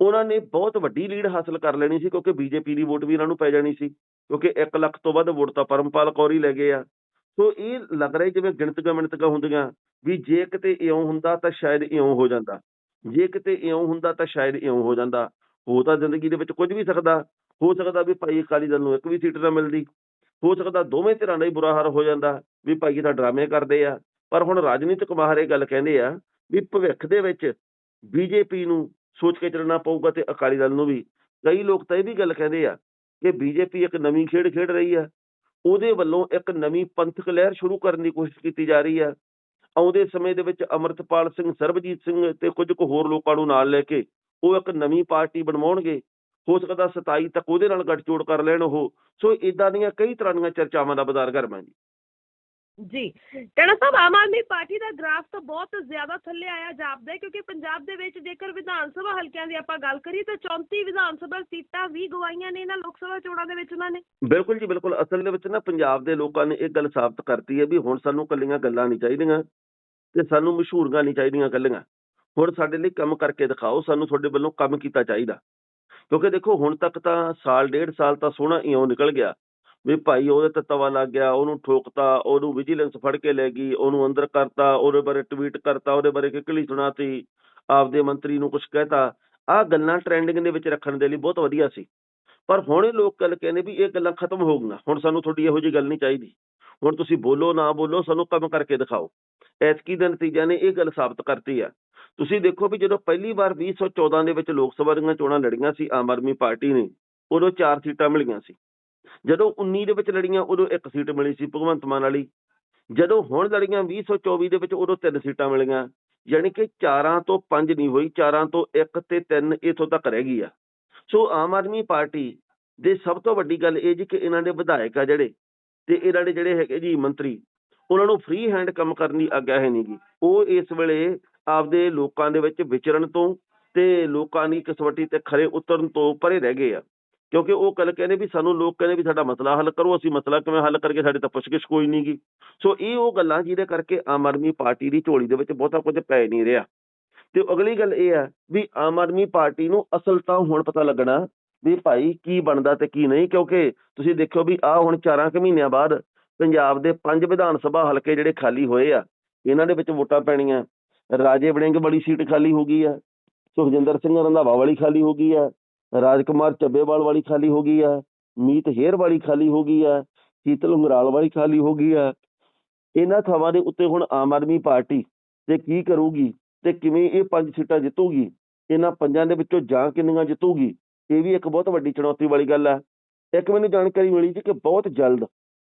ਉਹਨਾਂ ਨੇ ਬਹੁਤ ਵੱਡੀ ਲੀਡ ਹਾਸਲ ਕਰ ਲੈਣੀ ਸੀ, ਕਿਉਂਕਿ ਬੀਜੇਪੀ ਦੀ ਵੋਟ ਵੀ ਇਹਨਾਂ ਨੂੰ ਪੈ ਜਾਣੀ ਸੀ। ਕਿਉਂਕਿ 1 ਲੱਖ ਤੋਂ ਵੱਧ ਵੋਟ ਤਾਂ ਪਰਮਪਾਲ ਕੌਰ ਹੀ ਲੈ ਗਏ ਆ। ਸੋ ਇਹ ਲੱਗ ਰਿਹਾ ਜਿਵੇਂ ਗਿਣਤੀਆਂ ਮਿਣਤੀਆਂ ਹੁੰਦੀਆਂ ਵੀ ਜੇ ਕਿਤੇ ਇਉਂ ਹੁੰਦਾ ਤਾਂ ਸ਼ਾਇਦ ਇਉਂ ਹੋ ਜਾਂਦਾ। ਜੇ ਕਿਤੇ ਇਉਂ ਹੁੰਦਾ ਤਾਂ ਸ਼ਾਇਦ ਇਉਂ ਹੋ ਜਾਂਦਾ। ਹੋ ਤਾਂ ਜ਼ਿੰਦਗੀ ਦੇ ਵਿੱਚ ਕੁਝ ਵੀ ਸਕਦਾ। ਹੋ ਸਕਦਾ ਵੀ ਭਾਈ ਅਕਾਲੀ ਦਲ ਨੂੰ ਇੱਕ ਵੀ ਸੀਟ ਨਾ ਮਿਲਦੀ। ਹੋ ਸਕਦਾ ਦੋਵੇਂ ਧਿਰਾਂ ਦਾ ਹੀ ਬੁਰਾ ਹਾਲ ਹੋ ਜਾਂਦਾ ਵੀ ਭਾਈ ਇਹ ਤਾਂ ਡਰਾਮੇ ਕਰਦੇ ਆ। ਪਰ ਹੁਣ ਰਾਜਨੀਤਿਕ ਮਾਹਰ ਇਹ ਗੱਲ ਕਹਿੰਦੇ ਆ ਵੀ ਭਵਿੱਖ ਦੇ ਵਿੱਚ ਬੀਜੇਪੀ ਨੂੰ ਸੋਚ ਕੇ ਚੱਲਣਾ ਪਊਗਾ ਤੇ ਅਕਾਲੀ ਦਲ ਨੂੰ ਵੀ। ਕਈ ਲੋਕ ਤਾਂ ਇਹ ਵੀ ਗੱਲ ਕਹਿੰਦੇ ਆ ਕਿ ਬੀਜੇਪੀ ਇੱਕ ਨਵੀਂ ਖੇਡ ਖੇਡ ਰਹੀ ਹੈ। ਉਹਦੇ ਵੱਲੋਂ ਇੱਕ ਨਵੀਂ ਪੰਥਕ ਲਹਿਰ ਸ਼ੁਰੂ ਕਰਨ ਦੀ ਕੋਸ਼ਿਸ਼ ਕੀਤੀ ਜਾ ਰਹੀ ਹੈ। ਆਉਂਦੇ ਸਮੇਂ ਦੇ ਵਿੱਚ ਅਮਰਤਪਾਲ ਸਿੰਘ, ਸਰਬਜੀਤ ਸਿੰਘ ਤੇ ਕੁਝ ਕੁ ਹੋਰ ਲੋਕਾਂ ਨੂੰ ਨਾਲ ਲੈ ਕੇ ਉਹ ਇੱਕ ਨਵੀਂ ਪਾਰਟੀ ਬਣਵਾਉਣਗੇ। ਹੋ ਸਕਦਾ 27 ਤੱਕ ਉਹਦੇ ਨਾਲ ਗੱਠਜੋੜ ਕਰ ਲੈਣ ਉਹ। ਸੋ ਇਦਾਂ ਦੀਆਂ ਕਈ ਤਰ੍ਹਾਂ ਦੀਆਂ ਚਰਚਾਵਾਂ ਦਾ ਬਦਾਰ ਗਰਮ ਹੈ ਜੀ ਜੀ। ਟਣਾ ਸਾਹਿਬ, ਆਮ ਆਦਮੀ ਪਾਰਟੀ ਦਾ ਗ੍ਰਾਫ ਤਾਂ ਬਹੁਤ ਜ਼ਿਆਦਾ ਥੱਲੇ ਆਇਆ ਜਾਪਦਾ ਹੈ, ਕਿਉਂਕਿ ਪੰਜਾਬ ਦੇ ਵਿੱਚ ਜੇਕਰ ਵਿਧਾਨ ਸਭਾ ਹਲਕਿਆਂ ਦੀ ਆਪਾਂ ਗੱਲ ਕਰੀਏ ਤਾਂ 34 ਵਿਧਾਨ ਸਭਾ ਸੀਟਾਂ ਵੀ ਗਵਾਈਆਂ ਨੇ ਇਹਨਾਂ ਲੋਕ ਸਭਾ ਚੋਣਾਂ ਦੇ ਵਿੱਚ ਉਹਨਾਂ ਨੇ। ਬਿਲਕੁਲ ਜੀ, ਬਿਲਕੁਲ। ਅਸਲ ਦੇ ਵਿੱਚ ਨਾ ਪੰਜਾਬ ਦੇ ਲੋਕਾਂ ਨੇ ਇਹ ਗੱਲ ਸਾਬਤ ਕਰਤੀ ਹੈ ਵੀ ਹੁਣ ਸਾਨੂੰ ਕੱਲੀਆਂ ਗੱਲਾਂ ਨਹੀਂ ਚਾਹੀਦੀਆਂ ਤੇ ਸਾਨੂੰ ਮਸ਼ਹੂਰੀਆਂ ਨਹੀਂ ਚਾਹੀਦੀਆਂ ਕੱਲੀਆਂ ਹੁਣ ਸਾਡੇ ਲਈ ਕੰਮ ਕਰਕੇ ਦਿਖਾਓ, ਸਾਨੂੰ ਤੁਹਾਡੇ ਵੱਲੋਂ ਕੰਮ ਕੀਤਾ ਚਾਹੀਦਾ। ਕਿਉਂਕਿ ਦੇਖੋ, ਹੁਣ ਤੱਕ ਤਾਂ ਸਾਲ, ਡੇਢ ਸਾਲ ਤਾਂ ਸੋਹਣਾ ਇਉਂ ਨਿਕਲ ਗਿਆ। ਵੀ ਭਾਈ ਉਹਦੇ ਤੇ ਤਵਾ ਲੱਗ ਗਿਆ, ਉਹਨੂੰ ਠੋਕਤਾ, ਉਹਨੂੰ ਵਿਜੀਲੈਂਸ ਫੜ ਕੇ ਲੈ ਗਈ, ਉਹਨੂੰ ਅੰਦਰ ਕਰਤਾ, ਉਹਦੇ ਬਾਰੇ ਟਵੀਟ ਕਰਤਾ, ਉਹਦੇ ਬਾਰੇ ਕਿਕਲੀ ਸੁਣਾਤੀ, ਆਪਦੇ ਮੰਤਰੀ ਨੂੰ ਕੁਝ ਕਹਿਤਾ। ਆਹ ਗੱਲਾਂ ਟ੍ਰੈਂਡਿੰਗ ਦੇ ਵਿੱਚ ਰੱਖਣ ਦੇ ਲਈ ਬਹੁਤ ਵਧੀਆ ਸੀ। ਪਰ ਹੁਣ ਇਹ ਲੋਕ ਗੱਲ ਕਹਿੰਦੇ ਵੀ ਇਹ ਗੱਲਾਂ ਖਤਮ ਹੋ ਗਈਆਂ, ਹੁਣ ਸਾਨੂੰ ਤੁਹਾਡੀ ਇਹੋ ਜਿਹੀ ਗੱਲ ਨਹੀਂ ਚਾਹੀਦੀ। ਹੁਣ ਤੁਸੀਂ ਬੋਲੋ, ਨਾ ਬੋਲੋ, ਸਾਨੂੰ ਕੰਮ ਕਰਕੇ ਦਿਖਾਓ। ਐਤਕੀ ਦੇ ਨਤੀਜਿਆਂ ਨੇ ਇਹ ਗੱਲ ਸਾਬਤ ਕਰਤੀ ਆ। ਤੁਸੀਂ ਦੇਖੋ ਵੀ ਜਦੋਂ ਪਹਿਲੀ ਵਾਰ 2014 ਦੇ ਵਿੱਚ ਲੋਕ ਸਭਾ ਦੀਆਂ ਚੋਣਾਂ ਲੜੀਆਂ ਸੀ, ਆਮ ਆਦਮੀ ਪਾਰਟੀ ਨੇ, ਉਦੋਂ ਚਾਰ ਸੀਟਾਂ ਮਿਲੀਆਂ ਸੀ। ਜਦੋਂ 19 ਦੇ ਵਿੱਚ ਲੜੀਆਂ, ਉਦੋਂ ਇੱਕ ਸੀਟ ਮਿਲੀ ਸੀ ਭਗਵੰਤ ਮਾਨ ਵਾਲੀ। ਜਦੋਂ ਹੁਣ ਲੜੀਆਂ 2024 ਦੇ ਵਿੱਚ, ਉਦੋਂ ਤਿੰਨ ਸੀਟਾਂ ਮਿਲੀਆਂ। ਯਾਨੀ ਕਿ ਚਾਰਾਂ ਤੋਂ ਪੰਜ ਨਹੀਂ ਹੋਈ, ਚਾਰਾਂ ਤੋਂ ਇੱਕ ਤੇ ਤਿੰਨ ਇਥੋਂ ਤੱਕ ਰਹਿ ਗਈ ਆ। ਸੋ ਆਮ ਆਦਮੀ ਪਾਰਟੀ ਦੇ ਸਭ ਤੋਂ ਵੱਡੀ ਗੱਲ ਇਹ ਜੀ ਕਿ ਇਹਨਾਂ ਦੇ ਵਿਧਾਇਕ ਆ ਜਿਹੜੇ, ਤੇ ਇਹਨਾਂ ਦੇ ਜਿਹੜੇ ਹੈਗੇ ਜੀ ਮੰਤਰੀ, ਉਹਨਾਂ ਨੂੰ ਫ੍ਰੀ ਹੈਂਡ ਕੰਮ ਕਰਨ ਦੀ ਆਗਿਆ ਹੈ ਨਹੀਂਗੀ ਉਹ ਇਸ ਵੇਲੇ ਆਪਦੇ ਲੋਕਾਂ ਦੇ ਵਿੱਚ ਵਿਚਰਨ ਤੋਂ ਤੇ ਲੋਕਾਂ ਦੀ ਕਸਵੱਟੀ ਤੇ ਖਰੇ ਉਤਰਨ ਤੋਂ ਪਰੇ ਰਹਿ ਗਏ ਆ। ਕਿਉਂਕਿ ਉਹ ਕੱਲ ਕਹਿੰਦੇ ਵੀ ਸਾਨੂੰ ਲੋਕ ਕਹਿੰਦੇ ਵੀ ਸਾਡਾ ਮਸਲਾ ਹੱਲ ਕਰੋ, ਅਸੀਂ ਮਸਲਾ ਕਿਵੇਂ ਹੱਲ ਕਰਕੇ ਸਾਡੇ ਤਾਂ ਪੁੱਛਗਿੱਛ ਕੋਈ ਨਹੀਂ ਗੀ। ਸੋ ਇਹ ਉਹ ਗੱਲਾਂ ਜਿਹਦੇ ਕਰਕੇ ਆਮ ਆਦਮੀ ਪਾਰਟੀ ਦੀ ਝੋਲੀ ਦੇ ਵਿੱਚ ਬਹੁਤਾ ਕੁਝ ਪੈ ਨਹੀਂ ਰਿਹਾ। ਤੇ ਅਗਲੀ ਗੱਲ ਇਹ ਆ ਵੀ ਆਮ ਆਦਮੀ ਪਾਰਟੀ ਨੂੰ ਅਸਲ ਤਾਂ ਹੁਣ ਪਤਾ ਲੱਗਣਾ ਵੀ ਭਾਈ ਕੀ ਬਣਦਾ ਤੇ ਕੀ ਨਹੀਂ, ਕਿਉਂਕਿ ਤੁਸੀਂ ਦੇਖਿਓ ਵੀ ਆ ਹੁਣ 4 ਕੁ ਮਹੀਨਿਆਂ ਬਾਅਦ ਪੰਜਾਬ ਦੇ ਪੰਜ ਵਿਧਾਨ ਸਭਾ ਹਲਕੇ ਜਿਹੜੇ ਖਾਲੀ ਹੋਏ ਆ, ਇਹਨਾਂ ਦੇ ਵਿੱਚ ਵੋਟਾਂ ਪੈਣੀਆਂ। ਰਾਜੇ ਵੜਿੰਗ ਵਾਲੀ ਸੀਟ ਖਾਲੀ ਹੋ ਗਈ ਆ, ਸੁਖਜਿੰਦਰ ਸਿੰਘ ਰੰਧਾਵਾ ਵਾਲੀ ਖਾਲੀ ਹੋ ਗਈ ਆ ਰਾਜਕੁਮਾਰ ਚੱਬੇਵਾਲ ਵਾਲੀ ਖਾਲੀ ਹੋ ਗਈ ਹੈ, ਮੀਤ ਹੇਰ ਵਾਲੀ ਖਾਲੀ ਹੋ ਗਈ ਹੈ, ਸ਼ੀਤਲ ਉਂਗਰਾਲ ਵਾਲੀ ਖਾਲੀ ਹੋ ਗਈ ਹੈ। ਇਹਨਾਂ ਥਾਵਾਂ ਦੇ ਉੱਤੇ ਹੁਣ ਆਮ ਆਦਮੀ ਪਾਰਟੀ ਤੇ ਕੀ ਕਰੂਗੀ ਤੇ ਕਿਵੇਂ ਇਹ ਪੰਜ ਸੀਟਾਂ ਜਿੱਤੂਗੀ, ਇਹਨਾਂ ਪੰਜਾਂ ਦੇ ਵਿੱਚੋਂ ਜਾਂ ਕਿੰਨੀਆਂ ਜਿੱਤੂਗੀ, ਇਹ ਵੀ ਇੱਕ ਬਹੁਤ ਵੱਡੀ ਚੁਣੌਤੀ ਵਾਲੀ ਗੱਲ ਹੈ। ਇੱਕ ਮੈਨੂੰ ਜਾਣਕਾਰੀ ਮਿਲੀ ਜੀ ਕਿ ਬਹੁਤ ਜਲਦ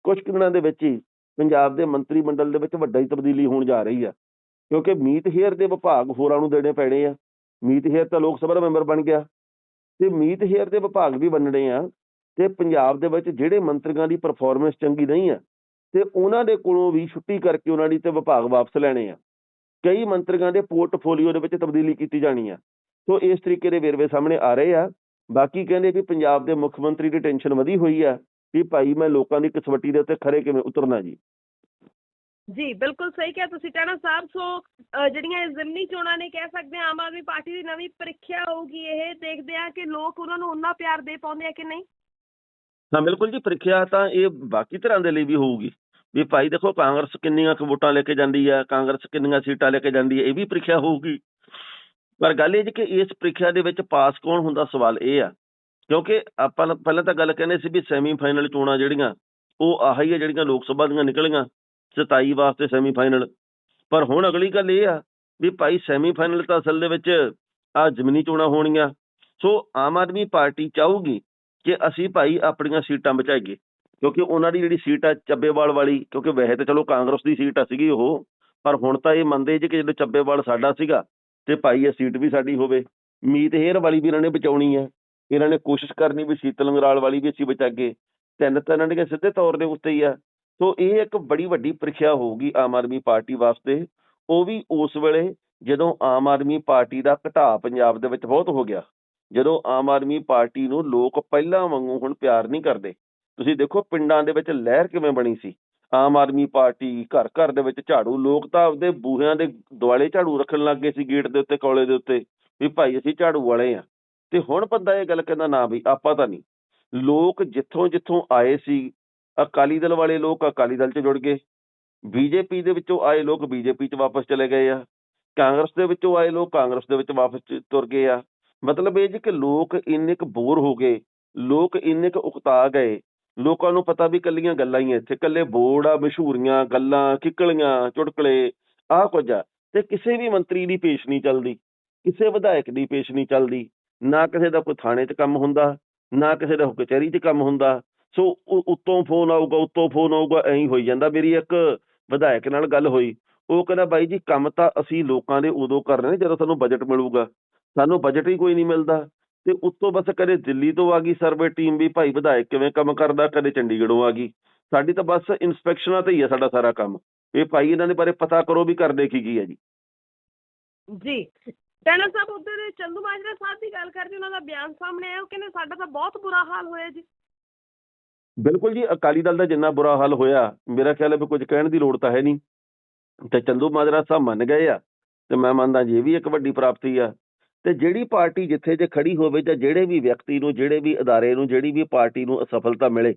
ਕੁਝ ਕੁ ਦਿਨਾਂ ਦੇ ਵਿੱਚ ਹੀ ਪੰਜਾਬ ਦੇ ਮੰਤਰੀ ਮੰਡਲ ਦੇ ਵਿੱਚ ਵੱਡਾ ਹੀ ਤਬਦੀਲੀ ਹੋਣ ਜਾ ਰਹੀ ਹੈ, ਕਿਉਂਕਿ ਮੀਤ ਹੇਅਰ ਦੇ ਵਿਭਾਗ ਹੋਰਾਂ ਨੂੰ ਦੇਣੇ ਪੈਣੇ ਆ। ਮੀਤ ਹੇਅਰ ਤਾਂ ਲੋਕ ਸਭਾ ਦਾ ਮੈਂਬਰ ਬਣ ਗਿਆ। ਤੇ ਮੀਤ ਹੇਅਰ ਦੇ ਵਿਭਾਗ ਵੀ ਵੰਡਣੇ ਆ ਤੇ ਪੰਜਾਬ ਦੇ ਵਿੱਚ ਜਿਹੜੇ ਮੰਤਰੀਆਂ ਦੀ ਪਰਫਾਰਮੈਂਸ ਚੰਗੀ ਨਹੀਂ ਆ, ਤੇ ਉਹਨਾਂ ਦੇ ਕੋਲੋਂ ਵੀ ਛੁੱਟੀ ਕਰਕੇ ਉਹਨਾਂ ਦੀ ਤੇ ਵਿਭਾਗ ਵਾਪਸ ਲੈਣੇ ਆ। ਕਈ ਮੰਤਰੀਆਂ ਦੇ ਪੋਰਟਫੋਲੀਓ ਦੇ ਵਿੱਚ ਤਬਦੀਲੀ ਕੀਤੀ ਜਾਣੀ ਆ। ਸੋ ਇਸ ਤਰੀਕੇ ਦੇ ਵੇਰਵੇ ਸਾਹਮਣੇ ਆ ਰਹੇ ਆ। ਬਾਕੀ ਕਹਿੰਦੇ ਵੀ ਪੰਜਾਬ ਦੇ ਮੁੱਖ ਮੰਤਰੀ ਦੀ ਟੈਨਸ਼ਨ ਵਧੀ ਹੋਈ ਆ ਵੀ ਭਾਈ ਮੈਂ ਲੋਕਾਂ ਦੀ ਕਸਵੱਟੀ ਦੇ ਉੱਤੇ ਖਰੇ ਕਿਵੇਂ ਉਤਰਨਾ ਜੀ। ਜੀ, ਬਿਲਕੁਲ ਸਹੀ ਕਿਹਾ ਤੁਸੀਂ ਕਹਿਣਾ ਸਾਹਿਬ ਸੋ ਜਿਹੜੀਆਂ ਇਹ ਜ਼ਿਮਨੀ ਚੋਣਾਂ ਨੇ ਕਹਿ ਸਕਦੇ ਹਾਂ, ਆਮ ਆਦਮੀ ਪਾਰਟੀ ਦੀ ਨਵੀਂ ਪ੍ਰੀਖਿਆ ਹੋਊਗੀ ਇਹ, ਦੇਖਦੇ ਆ ਕਿ ਲੋਕ ਉਹਨਾਂ ਨੂੰ ਉਨਾ ਪਿਆਰ ਦੇ ਪਾਉਂਦੇ ਆ ਕਿ ਨਹੀਂ। ਹਾਂ, ਬਿਲਕੁਲ ਜੀ, ਪ੍ਰੀਖਿਆ ਤਾਂ ਇਹ ਬਾਕੀ ਤਰ੍ਹਾਂ ਦੇ ਲਈ ਵੀ ਹੋਊਗੀ। ਵੀ ਭਾਈ ਦੇਖੋ, ਕਾਂਗਰਸ ਕਿੰਨੀਆਂ ਕੁ ਵੋਟਾਂ ਲੈ ਕੇ ਜਾਂਦੀ ਆ, ਕਾਂਗਰਸ ਕਿੰਨੀਆਂ ਸੀਟਾਂ ਲੈ ਕੇ ਜਾਂਦੀ ਹੈ ਇਹ ਵੀ ਪ੍ਰੀਖਿਆ ਹੋਊਗੀ। ਪਰ ਗੱਲ ਇਹ ਜੀ ਕਿ ਇਸ ਪ੍ਰੀਖਿਆ ਦੇ ਵਿੱਚ ਪਾਸ ਕੌਣ ਹੁੰਦਾ, ਸਵਾਲ ਇਹ ਆ। ਕਿਉਂਕਿ ਆਪਾਂ ਪਹਿਲਾਂ ਤਾਂ ਗੱਲ ਕਹਿੰਦੇ ਸੀ ਵੀ ਸੈਮੀ ਫਾਈਨਲ ਚੋਣਾਂ ਜਿਹੜੀਆਂ, ਉਹ ਆਹੀ ਆ ਜਿਹੜੀਆਂ ਲੋਕ ਸਭਾ ਦੀਆਂ ਨਿਕਲੀਆਂ। 27 ਵਾਸਤੇ ਸੈਮੀਫਾਈਨਲ ਪਰ ਹੁਣ ਅਗਲੀ ਗੱਲ ਇਹ ਆ ਵੀ ਭਾਈ ਸੈਮੀਫਾਈਨਲ ਤਾਂ ਅਸਲ ਦੇ ਵਿੱਚ ਆ ਜ਼ਮੀਨੀ ਚੋਣਾਂ ਹੋਣੀਆਂ ਸੋ ਆਮ ਆਦਮੀ ਪਾਰਟੀ ਚਾਹੂਗੀ ਕਿ ਅਸੀਂ ਭਾਈ ਆਪਣੀਆਂ ਸੀਟਾਂ ਬਚਾਈਏ। ਕਿਉਂਕਿ ਉਹਨਾਂ ਦੀ ਜਿਹੜੀ ਸੀਟ ਆ ਚੱਬੇਵਾਲ ਵਾਲੀ, ਕਿਉਂਕਿ ਵੈਸੇ ਤਾਂ ਚਲੋ ਕਾਂਗਰਸ ਦੀ ਸੀਟ ਆ ਸੀਗੀ ਉਹ, ਪਰ ਹੁਣ ਤਾਂ ਇਹ ਮੰਨਦੇ ਜੀ ਕਿ ਜਦੋਂ ਚੱਬੇਵਾਲ ਸਾਡਾ ਸੀਗਾ ਤੇ ਭਾਈ ਇਹ ਸੀਟ ਵੀ ਸਾਡੀ ਹੋਵੇ। ਮੀਤ ਹੇਰ ਵਾਲੀ ਵੀ ਇਹਨਾਂ ਨੇ ਬਚਾਉਣੀ ਹੈ ਇਹਨਾਂ ਨੇ ਕੋਸ਼ਿਸ਼ ਕਰਨੀ ਵੀ ਸ਼ੀਤਲ ਅੰਗਰਾਲ ਵਾਲੀ ਵੀ ਅਸੀਂ ਬਚਾਗੇ ਤਿੰਨ ਤਾਂ ਇਹਨਾਂ ਦੇ ਸਿੱਧੇ ਤੌਰ ਦੇ ਉੱਤੇ ਹੀ ਆ। ਸੋ ਇਹ ਇੱਕ ਬੜੀ ਵੱਡੀ ਪ੍ਰੀਖਿਆ ਹੋਊਗੀ ਆਮ ਆਦਮੀ ਪਾਰਟੀ ਵਾਸਤੇ। ਉਹ ਵੀ ਉਸ ਵੇਲੇ ਜਦੋਂ ਆਮ ਆਦਮੀ ਪਾਰਟੀ ਦਾ ਘਟਾਅ ਪੰਜਾਬ ਦੇ ਵਿੱਚ ਬਹੁਤ ਹੋ ਗਿਆ। ਜਦੋਂ ਆਮ ਆਦਮੀ ਪਾਰਟੀ ਨੂੰ ਲੋਕ ਪਹਿਲਾਂ ਵਾਂਗੂ ਹੁਣ ਪਿਆਰ ਨਹੀਂ ਕਰਦੇ। ਤੁਸੀਂ ਦੇਖੋ ਪਿੰਡਾਂ ਦੇ ਵਿੱਚ ਲਹਿਰ ਕਿਵੇਂ ਬਣੀ ਸੀ। ਆਮ ਆਦਮੀ ਪਾਰਟੀ ਘਰ ਘਰ ਦੇ ਵਿੱਚ ਝਾੜੂ, ਲੋਕ ਤਾਂ ਆਪਦੇ ਬੂਹਿਆਂ ਦੇ ਦੁਆਲੇ ਝਾੜੂ ਰੱਖਣ ਲੱਗ ਗਏ ਸੀ ਗੇਟ ਦੇ ਉੱਤੇ, ਕੋਲੇ ਦੇ ਉੱਤੇ, ਵੀ ਭਾਈ ਅਸੀਂ ਝਾੜੂ ਵਾਲੇ ਆ। ਤੇ ਹੁਣ ਬੰਦਾ ਇਹ ਗੱਲ ਕਹਿੰਦਾ, ਨਾ ਵੀ ਆਪਾਂ ਤਾਂ ਨਹੀਂ। ਲੋਕ ਜਿੱਥੋਂ ਜਿੱਥੋਂ ਆਏ ਸੀ ਅਕਾਲੀ ਦਲ ਵਾਲੇ ਲੋਕ ਅਕਾਲੀ ਦਲ 'ਚ ਜੁੜ ਗਏ। ਬੀਜੇਪੀ ਦੇ ਵਿੱਚੋਂ ਆਏ ਲੋਕ ਬੀਜੇਪੀ 'ਚ ਵਾਪਸ ਚਲੇ ਗਏ ਆ। ਕਾਂਗਰਸ ਦੇ ਵਿੱਚੋਂ ਆਏ ਲੋਕ ਕਾਂਗਰਸ ਦੇ ਵਿੱਚ ਵਾਪਸ ਤੁਰ ਗਏ ਆ। ਮਤਲਬ ਇਹ ਜੀ ਕਿ ਲੋਕ ਇੰਨੇ ਕੁ ਬੋਰ ਹੋ ਗਏ, ਲੋਕ ਇੰਨੇ ਕੁ ਉਕਤਾ ਗਏ। ਲੋਕਾਂ ਨੂੰ ਪਤਾ ਵੀ ਕੱਲੀਆਂ ਗੱਲਾਂ ਹੀ ਇੱਥੇ। ਕੱਲੇ ਬੋਰਡ ਆ, ਮਸ਼ਹੂਰੀਆਂ, ਗੱਲਾਂ, ਕਿੱਕਲੀਆਂ, ਚੁਟਕਲੇ, ਆਹ ਕੁਝ ਆ। ਤੇ ਕਿਸੇ ਵੀ ਮੰਤਰੀ ਦੀ ਪੇਸ਼ ਨਹੀਂ ਚੱਲਦੀ, ਕਿਸੇ ਵਿਧਾਇਕ ਦੀ ਪੇਸ਼ ਨਹੀਂ ਚੱਲਦੀ। ਨਾ ਕਿਸੇ ਦਾ ਕੋਈ ਥਾਣੇ 'ਚ ਕੰਮ ਹੁੰਦਾ, ਨਾ ਕਿਸੇ ਦਾ ਕਚਹਿਰੀ 'ਚ ਕੰਮ ਹੁੰਦਾ। ਸੋ ਉੱਤੋਂ ਫੋਨ ਆਊਗਾ, ਉੱਤੋਂ ਫੋਨ ਆਊਗਾ, ਐਂ ਹੀ ਹੋਈ ਜਾਂਦਾ। ਮੇਰੀ ਇੱਕ ਵਿਧਾਇਕ ਨਾਲ ਗੱਲ ਹੋਈ। ਉਹ ਕਹਿੰਦਾ, ਬਾਈ ਜੀ, ਕੰਮ ਤਾਂ ਅਸੀਂ ਲੋਕਾਂ ਦੇ ਉਦੋਂ ਕਰ ਰਹੇ ਨੇ ਜਦੋਂ ਸਾਨੂੰ ਬਜਟ ਮਿਲੂਗਾ। ਸਾਨੂੰ ਬਜਟ ਹੀ ਕੋਈ ਨਹੀਂ ਮਿਲਦਾ। ਤੇ ਉੱਤੋਂ ਬਸ ਕਦੇ ਦਿੱਲੀ ਤੋਂ ਆ ਗਈ ਸਰਵੇ ਟੀਮ ਵੀ, ਭਾਈ ਵਿਧਾਇਕ ਕਿਵੇਂ ਕੰਮ ਕਰਦਾ, ਕਦੇ ਚੰਡੀਗੜ੍ਹੋਂ ਆ ਗਈ। ਸਾਡੀ ਤਾਂ ਬਸ ਇਨਸਪੈਕਸ਼ਨਾਂ ਤੇ ਹੀ ਆ ਸਾਡਾ ਸਾਰਾ ਕੰਮ। ਇਹ ਭਾਈ ਇਹਨਾਂ ਦੇ ਬਾਰੇ ਪਤਾ ਕਰੋ ਵੀ ਕਰਦੇ ਕੀ ਕੀ ਹੈ ਜੀ। ਜੀ। ਟੈਨਰ ਸਾਹਿਬ ਉਧਰ ਚੰਦੂ ਮਾਜਰਾ ਸਾਹਿਬ ਦੀ ਗੱਲ ਕਰਦੇ ਉਹਨਾਂ ਦਾ ਬਿਆਨ ਸਾਹਮਣੇ ਆਇਆ। ਉਹ ਕਹਿੰਦੇ, ਸਾਡਾ ਤਾਂ ਬਹੁਤ ਬੁਰਾ ਹਾਲ ਹੋਇਆ ਜੀ। ਬਿਲਕੁਲ ਜੀ, ਅਕਾਲੀ ਦਲ ਦਾ ਜਿੰਨਾ ਬੁਰਾ ਹਾਲ ਹੋਇਆ, ਮੇਰਾ ਖਿਆਲ ਹੈ ਵੀ ਕੁਝ ਕਹਿਣ ਦੀ ਲੋੜ ਤਾਂ ਹੈ ਨਹੀਂ। ਤੇ ਚੰਦੂ ਮਾਜਰਾ ਸਾਹਿਬ ਮੰਨ ਗਏ ਆ, ਤੇ ਮੈਂ ਮੰਨਦਾ ਜੀ, ਇਹ ਵੀ ਇੱਕ ਵੱਡੀ ਪ੍ਰਾਪਤੀ ਆ। ਤੇ ਜਿਹੜੀ ਪਾਰਟੀ ਜਿੱਥੇ ਜੇ ਖੜੀ ਹੋਵੇ ਜਾਂ ਜਿਹੜੇ ਵੀ ਵਿਅਕਤੀ ਨੂੰ, ਜਿਹੜੇ ਵੀ ਅਦਾਰੇ ਨੂੰ, ਜਿਹੜੀ ਵੀ ਪਾਰਟੀ ਨੂੰ ਅਸਫਲਤਾ ਮਿਲੇ,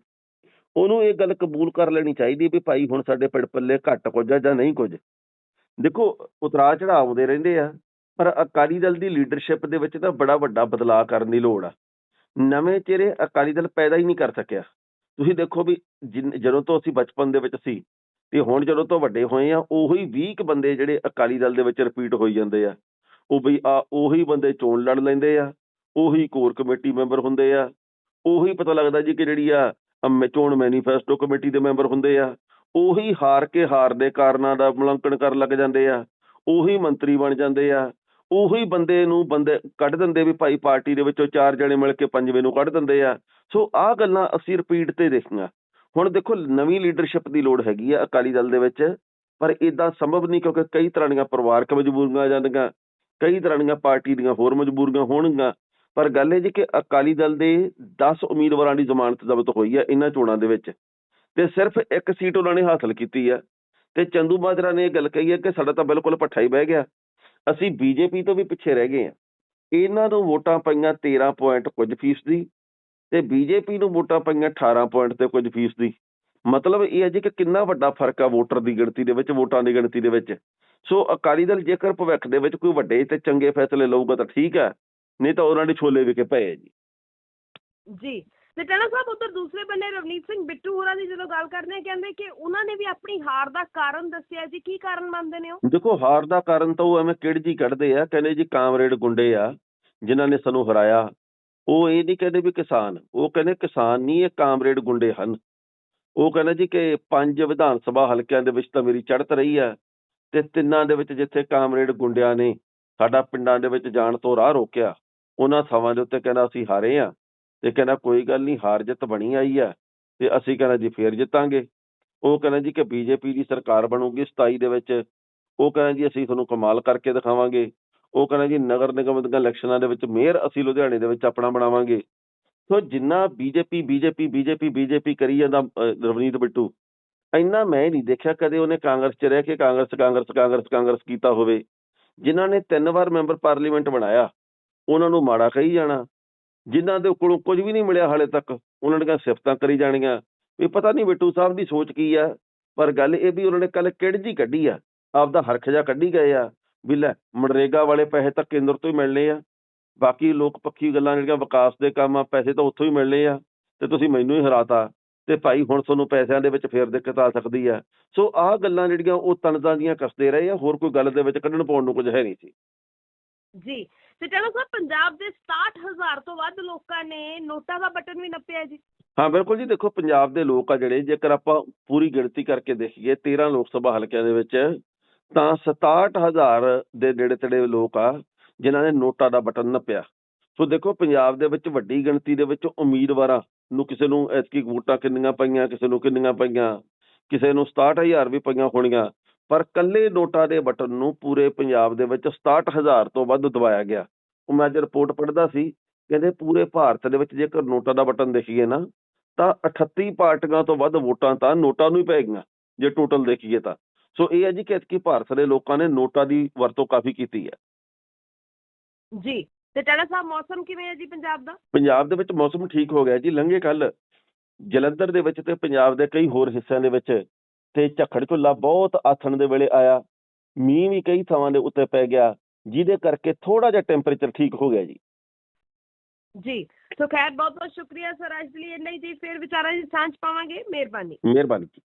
ਉਹਨੂੰ ਇਹ ਗੱਲ ਕਬੂਲ ਕਰ ਲੈਣੀ ਚਾਹੀਦੀ ਵੀ ਭਾਈ ਹੁਣ ਸਾਡੇ ਪਿੰਡ ਪੱਲੇ ਘੱਟ ਕੁਝ ਆ ਜਾਂ ਨਹੀਂ ਕੁਝ। ਦੇਖੋ, ਉਤਰਾਅ ਚੜਾਅ ਆਉਂਦੇ ਰਹਿੰਦੇ ਆ, ਪਰ ਅਕਾਲੀ ਦਲ ਦੀ ਲੀਡਰਸ਼ਿਪ ਦੇ ਵਿੱਚ ਤਾਂ ਬੜਾ ਵੱਡਾ ਬਦਲਾਅ ਕਰਨ ਦੀ ਲੋੜ ਆ। ਨਵੇਂ ਚਿਹਰੇ ਅਕਾਲੀ ਦਲ ਪੈਦਾ ਹੀ ਨਹੀਂ ਕਰ ਸਕਿਆ। ਤੁਸੀਂ ਦੇਖੋ ਵੀ ਜਿਨ- ਜਦੋਂ ਤੋਂ ਅਸੀਂ ਬਚਪਨ ਦੇ ਵਿੱਚ ਸੀ ਤੇ ਹੁਣ ਜਦੋਂ ਤੋਂ ਵੱਡੇ ਹੋਏ ਆ ਉਹੀ 20 ਕੁ ਬੰਦੇ ਜਿਹੜੇ ਅਕਾਲੀ ਦਲ ਦੇ ਵਿੱਚ ਰਿਪੀਟ ਹੋਈ ਜਾਂਦੇ ਆ। ਉਹ ਵੀ ਆ ਉਹੀ ਬੰਦੇ ਚੋਣ ਲੜ ਲੈਂਦੇ ਆ ਉਹੀ ਕੋਰ ਕਮੇਟੀ ਮੈਂਬਰ ਹੁੰਦੇ ਆ ਉਹੀ ਪਤਾ ਲੱਗਦਾ ਜੀ ਕਿ ਜਿਹੜੀ ਆ ਅਮ, ਚੋਣ ਮੈਨੀਫੈਸਟੋ ਕਮੇਟੀ ਦੇ ਮੈਂਬਰ ਹੁੰਦੇ ਆ ਉਹੀ ਹਾਰ ਕੇ ਹਾਰ ਦੇ ਕਾਰਨਾਂ ਦਾ ਮੁਲਾਂਕਣ ਕਰਨ ਲੱਗ ਜਾਂਦੇ ਆ ਉਹੀ ਮੰਤਰੀ ਬਣ ਜਾਂਦੇ ਆ ਉਹੀ ਬੰਦੇ ਨੂੰ ਬੰਦੇ ਕੱਢ ਦਿੰਦੇ ਵੀ ਭਾਈ ਪਾਰਟੀ ਦੇ ਵਿੱਚੋਂ ਚਾਰ ਜਣੇ ਮਿਲ ਕੇ ਪੰਜਵੇਂ ਨੂੰ ਕੱਢ ਦਿੰਦੇ ਆ। ਸੋ ਆਹ ਗੱਲਾਂ ਅਸੀਂ ਰਿਪੀਟ ਤੇ ਦੇਖੀਆਂ। ਹੁਣ ਦੇਖੋ ਨਵੀਂ ਲੀਡਰਸ਼ਿਪ ਦੀ ਲੋੜ ਹੈਗੀ ਆ ਅਕਾਲੀ ਦਲ ਦੇ ਵਿੱਚ, ਪਰ ਇਦਾਂ ਸੰਭਵ ਨਹੀਂ ਕਿਉਂਕਿ ਕਈ ਤਰ੍ਹਾਂ ਦੀਆਂ ਪਰਿਵਾਰਕ ਮਜਬੂਰੀਆਂ ਆ ਜਾਂਦੀਆਂ, ਕਈ ਤਰ੍ਹਾਂ ਦੀਆਂ ਪਾਰਟੀ ਦੀਆਂ ਹੋਰ ਮਜਬੂਰੀਆਂ ਹੋਣਗੀਆਂ। ਪਰ ਗੱਲ ਇਹ ਜੀ ਕਿ ਅਕਾਲੀ ਦਲ ਦੇ 10 ਉਮੀਦਵਾਰਾਂ ਦੀ ਜ਼ਮਾਨਤ ਜ਼ਬਤ ਹੋਈ ਹੈ ਇਹਨਾਂ ਚੋਣਾਂ ਦੇ ਵਿੱਚ। ਤੇ ਸਿਰਫ ਇੱਕ ਸੀਟ ਉਹਨਾਂ ਨੇ ਹਾਸਲ ਕੀਤੀ ਹੈ ਤੇ ਚੰਦੂ ਮਾਜਰਾ ਨੇ ਇਹ ਗੱਲ ਕਹੀ ਹੈ ਕਿ ਸਾਡਾ ਤਾਂ ਬਿਲਕੁਲ ਪੱਠਾ ਹੀ ਬਹਿ ਗਿਆ। ਅਸੀਂ ਬੀਜੇਪੀ ਤੋਂ ਵੀ ਪਿੱਛੇ ਰਹਿ ਗਏ ਹਾਂ। ਇਹਨਾਂ ਨੂੰ ਵੋਟਾਂ ਪਈਆਂ 13 ਪੁਆਇੰਟ ਕੁਝ ਫੀਸਦੀ ਤੇ ਬੀਜੇਪੀ ਨੂੰ ਵੋਟਾਂ ਪਈਆਂ 18 ਪੁਆਇੰਟ ਤੇ ਕੁਝ ਫੀਸਦੀ। ਮਤਲਬ ਇਹ ਹੈ ਜੀ ਕਿ ਕਿੰਨਾ ਵੱਡਾ ਫ਼ਰਕ ਆ ਵੋਟਰ ਦੀ ਗਿਣਤੀ ਦੇ ਵਿੱਚ, ਵੋਟਾਂ ਦੀ ਗਿਣਤੀ ਦੇ ਵਿੱਚ। ਸੋ ਅਕਾਲੀ ਦਲ ਜੇਕਰ ਭਵਿੱਖ ਦੇ ਵਿੱਚ ਕੋਈ ਵੱਡੇ ਤੇ ਚੰਗੇ ਫੈਸਲੇ ਲਊਗਾ ਤਾਂ ਠੀਕ ਹੈ ਨਹੀਂ ਤਾਂ ਉਹਨਾਂ ਦੇ ਛੋਲੇ ਵਿਕੇ ਪਏ ਆ ਜੀ। ਜੀ ਟਾਣਾ ਸਾਹਿਬ ਉਧਰ ਦੂਸਰੇ ਬੰਨੇ ਰਵਨੀਤ ਸਿੰਘ ਬਿੱਟੂ ਹੋਰਾਂ ਦੀ ਜਦੋਂ ਗੱਲ ਕਰਦੇ ਆ, ਕਹਿੰਦੇ ਕਿ ਉਹਨਾਂ ਨੇ ਵੀ ਆਪਣੀ ਹਾਰ ਦਾ ਕਾਰਨ ਦੱਸਿਆ ਜੀ, ਕੀ ਕਾਰਨ ਮੰਨਦੇ ਨੇ ਉਹ? ਦੇਖੋ, ਹਾਰ ਦਾ ਕਾਰਨ ਤਾਂ ਉਹ ਐਵੇਂ ਕਿਹੜੀ ਕੱਢਦੇ ਆ, ਕਹਿੰਦੇ ਜੀ ਕਾਮਰੇਡ ਗੁੰਡੇ ਆ, ਜਿਨ੍ਹਾਂ ਨੇ ਸਾਨੂੰ ਹਰਾਇਆ। ਉਹ ਇਹ ਨਹੀਂ ਕਹਿੰਦੇ ਵੀ ਕਿਸਾਨ, ਉਹ ਕਹਿੰਦੇ ਕਿਸਾਨ ਨਹੀਂ, ਇਹ ਕਾਮਰੇਡ ਗੁੰਡੇ ਹਨ। ਉਹ ਕਹਿੰਦੇ ਜੀ ਕਿ ਪੰਜ ਵਿਧਾਨ ਸਭਾ ਹਲਕਿਆਂ ਦੇ ਵਿੱਚ ਤਾਂ ਮੇਰੀ ਚੜ੍ਹਤ ਰਹੀ ਆ, ਤੇ ਤਿੰਨਾਂ ਦੇ ਵਿੱਚ ਜਿੱਥੇ ਕਾਮਰੇਡ ਗੁੰਡਿਆਂ ਨੇ ਸਾਡਾ ਪਿੰਡਾਂ ਦੇ ਵਿੱਚ ਜਾਣ ਤੋਂ ਰਾਹ ਰੋਕਿਆ, ਉਹਨਾਂ ਥਾਵਾਂ ਦੇ ਉੱਤੇ ਕਹਿੰਦਾ ਅਸੀਂ ਹਾਰੇ ਆ। ਤੇ ਕਹਿੰਦਾ ਕੋਈ ਗੱਲ ਨਹੀਂ, ਹਾਰ ਜਿੱਤ ਬਣੀ ਆਈ ਆ ਤੇ ਅਸੀਂ ਕਹਿੰਦਾ ਜੀ ਫੇਰ ਜਿੱਤਾਂਗੇ। ਉਹ ਕਹਿੰਦਾ ਜੀ ਕਿ ਬੀਜੇਪੀ ਦੀ ਸਰਕਾਰ ਬਣੂਗੀ 27 ਦੇ ਵਿੱਚ। ਉਹ ਕਹਿੰਦਾ ਜੀ ਅਸੀਂ ਤੁਹਾਨੂੰ ਕਮਾਲ ਕਰਕੇ ਦਿਖਾਵਾਂਗੇ। ਉਹ ਕਹਿੰਦਾ ਜੀ ਨਗਰ ਨਿਗਮ ਦੀਆਂ ਇਲੈਕਸ਼ਨਾਂ ਦੇ ਵਿੱਚ ਮੇਅਰ ਅਸੀਂ ਲੁਧਿਆਣੇ ਦੇ ਵਿੱਚ ਆਪਣਾ ਬਣਾਵਾਂਗੇ। ਸੋ ਜਿੰਨਾ ਬੀਜੇਪੀ ਬੀਜੇਪੀ ਬੀਜੇਪੀ ਬੀਜੇਪੀ ਕਰੀ ਜਾਂਦਾ ਰਵਨੀਤ ਬਿੱਟੂ, ਇੰਨਾ ਮੈਂ ਨਹੀਂ ਦੇਖਿਆ ਕਦੇ ਉਹਨੇ ਕਾਂਗਰਸ 'ਚ ਰਹਿ ਕੇ ਕਾਂਗਰਸ ਕਾਂਗਰਸ ਕਾਂਗਰਸ ਕਾਂਗਰਸ ਕੀਤਾ ਹੋਵੇ। ਜਿਨ੍ਹਾਂ ਨੇ ਤਿੰਨ ਵਾਰ ਮੈਂਬਰ ਪਾਰਲੀਮੈਂਟ ਬਣਾਇਆ, ਉਹਨਾਂ ਨੂੰ ਮਾੜਾ ਕਹੀ ਜਾਣਾ। ਜਿਨ੍ਹਾਂ ਦੇ ਕੋਲੋਂ ਕੁਝ ਵੀ ਨਹੀਂ ਮਿਲਿਆ ਹਾਲੇ ਤੱਕ, ਉਹਨਾਂ ਦੀਆਂ ਸਿਫਤਾਂ ਕਰੀ ਜਾਣੀਆਂ। ਵੀ ਪਤਾ ਨਹੀਂ ਬਿੱਟੂ ਸਾਹਿਬ ਦੀ ਸੋਚ ਕੀ ਆ, ਪਰ ਗੱਲ ਇਹ ਵੀ ਉਹਨਾਂ ਨੇ ਕੱਲ ਕਿਹੜੀ ਜੀ ਕੱਢੀ ਆ? ਆਪਦਾ ਹਰਖਜਾ ਕੱਢੀ ਗਏ ਆ, ਵੀ ਲੈ ਮਨਰੇਗਾ ਵਾਲੇ ਪੈਸੇ ਤਾਂ ਕੇਂਦਰ ਤੋਂ ਹੀ ਮਿਲਣੇ ਆ। ਬਾਕੀ ਲੋਕ ਪੱਖੀ ਗੱਲਾਂ ਜਿਹੜੀਆਂ ਵਿਕਾਸ ਦੇ ਕੰਮ ਆ, ਪੈਸੇ ਤਾਂ ਉੱਥੋਂ ਹੀ ਮਿਲਣੇ ਆ, ਤੇ ਤੁਸੀਂ ਮੈਨੂੰ ਹੀ ਹਰਾਤਾ। ਤੇ ਭਾਈ ਹੁਣ ਤੁਹਾਨੂੰ ਪੈਸਿਆਂ ਦੇ ਵਿੱਚ ਫੇਰ ਦਿੱਕਤ ਆ ਸਕਦੀ ਆ। ਸੋ ਆਹ ਗੱਲਾਂ ਜਿਹੜੀਆਂ ਉਹ ਤਣਜ਼ਾਂ ਦੀਆਂ ਕੱਸਦੇ ਰਹੇ ਆ, ਹੋਰ ਕੋਈ ਗੱਲ ਦੇ ਵਿੱਚ ਕੱਢਣ ਪਾਉਣ ਨੂੰ ਕੁਝ ਹੈ ਨਹੀਂ ਸੀ। ਜੀ। ਤੇ ਟਾਣਾ ਸਾਹਿਬ ਪੰਜਾਬ ਦੇ 67000 ਤੋਂ ਵੱਧ ਲੋਕਾਂ ਨੇ ਨੋਟਾਂ ਦਾ ਬਟਨ ਵੀ ਨੱਪਿਆ ਜੀ। ਹਾਂ, ਬਿਲਕੁਲ ਜੀ। ਦੇਖੋ, ਪੰਜਾਬ ਦੇ ਲੋਕ ਆ ਜਿਹੜੇ, ਜੇਕਰ ਆਪਾਂ ਪੂਰੀ ਗਿਣਤੀ ਕਰਕੇ ਦੇਖੀਏ 13 ਲੋਕ ਸਭਾ ਹਲਕਿਆਂ ਦੇ ਵਿੱਚ, ਤਾਂ 67000 ਦੇ ਨੇੜੇ ਤੇੜੇ ਲੋਕ ਆ, ਜਿਨ੍ਹਾਂ ਨੇ ਨੋਟਾਂ ਦਾ ਬਟਨ ਨੱਪਿਆ। ਸੋ ਦੇਖੋ, ਪੰਜਾਬ ਦੇ ਵਿੱਚ ਵੱਡੀ ਗਿਣਤੀ ਦੇ ਵਿੱਚ ਉਮੀਦਵਾਰਾਂ ਨੂੰ ਕਿਸੇ ਨੂੰ ਐਤਕੀ ਵੋਟਾਂ ਕਿੰਨੀਆਂ ਪਈਆਂ, ਕਿਸੇ ਨੂੰ ਕਿੰਨੀਆਂ ਪਈਆਂ, ਕਿਸੇ ਨੂੰ 67000 ਵੀ ਪਈਆਂ ਹੋਣੀਆਂ। ਪਰ ਕੱਲੇ ਨੋਟਾਂ ਦੇ ਬਟਨ ਨੂੰ ਪੂਰੇ ਪੰਜਾਬ ਦੇ ਵਿੱਚ 67000 ਤੋਂ ਵੱਧ ਦਬਾਇਆ ਗਿਆ। ਉਹ ਮੈਂ ਅੱਜ ਰਿਪੋਰਟ ਪੜ੍ਹਦਾ ਸੀ ਕਹਿੰਦੇ ਪੂਰੇ ਭਾਰਤ ਦੇ ਵਿੱਚ ਜੇਕਰ ਨੋਟਾਂ ਦਾ ਬਟਨ ਦੇਖੀਏ ਨਾ ਤਾਂ 38 ਪਾਰਟੀਆਂ ਤੋਂ ਵੱਧ ਵੋਟਾਂ ਤਾਂ ਨੋਟਾਂ ਨੂੰ ਹੀ ਪੈ ਗਈਆਂ ਜੇ ਟੋਟਲ ਦੇਖੀਏ ਤਾਂ। ਸੋ ਇਹ ਹੈ ਜੀ ਕਿ ਐਤਕੀ ਭਾਰਤ ਦੇ ਲੋਕਾਂ ਨੇ ਨੋਟਾਂ ਦੀ ਵਰਤੋਂ ਕਾਫੀ ਕੀਤੀ ਹੈ। ਜੀ ਤੇ ਟਾਣਾ ਸਾਹਿਬ ਮੌਸਮ ਕਿਵੇਂ ਹੈ ਜੀ ਪੰਜਾਬ ਦਾ? ਪੰਜਾਬ ਦੇ ਵਿੱਚ ਮੌਸਮ ਠੀਕ ਹੋ ਗਿਆ ਜੀ ਲੰਘੇ ਕੱਲ ਜਲੰਧਰ ਦੇ ਵਿੱਚ ਤੇ ਪੰਜਾਬ ਦੇ ਕਈ ਹੋਰ ਹਿੱਸਿਆਂ ਦੇ ਵਿੱਚ ਤੇ ਝੱਖੜ ਝੁੱਲਾ ਬਹੁਤ ਆਥਣ ਦੇ ਵੇਲੇ ਆਇਆ। ਮੀਂਹ ਵੀ ਕਈ ਥਾਵਾਂ ਦੇ ਉੱਤੇ ਪੈ ਗਿਆ ਜਿਹਦੇ ਕਰਕੇ ਥੋੜਾ ਜਿਹਾ ਟੈਂਪਰੇਚਰ ਠੀਕ ਹੋ ਗਿਆ ਜੀ। ਜੀ ਸੋ ਖੈਰ ਬਹੁਤ ਬਹੁਤ ਸ਼ੁਕਰੀਆ ਸਰ ਅੱਜ ਲਈ ਇੰਨਾ ਹੀ ਜੀ ਫਿਰ ਵਿਚਾਰਾਂ ਦੀ ਸਾਂਝ ਪਾਵਾਂਗੇ। ਮਿਹਰਬਾਨੀ। ਮਿਹਰਬਾਨੀ ਜੀ।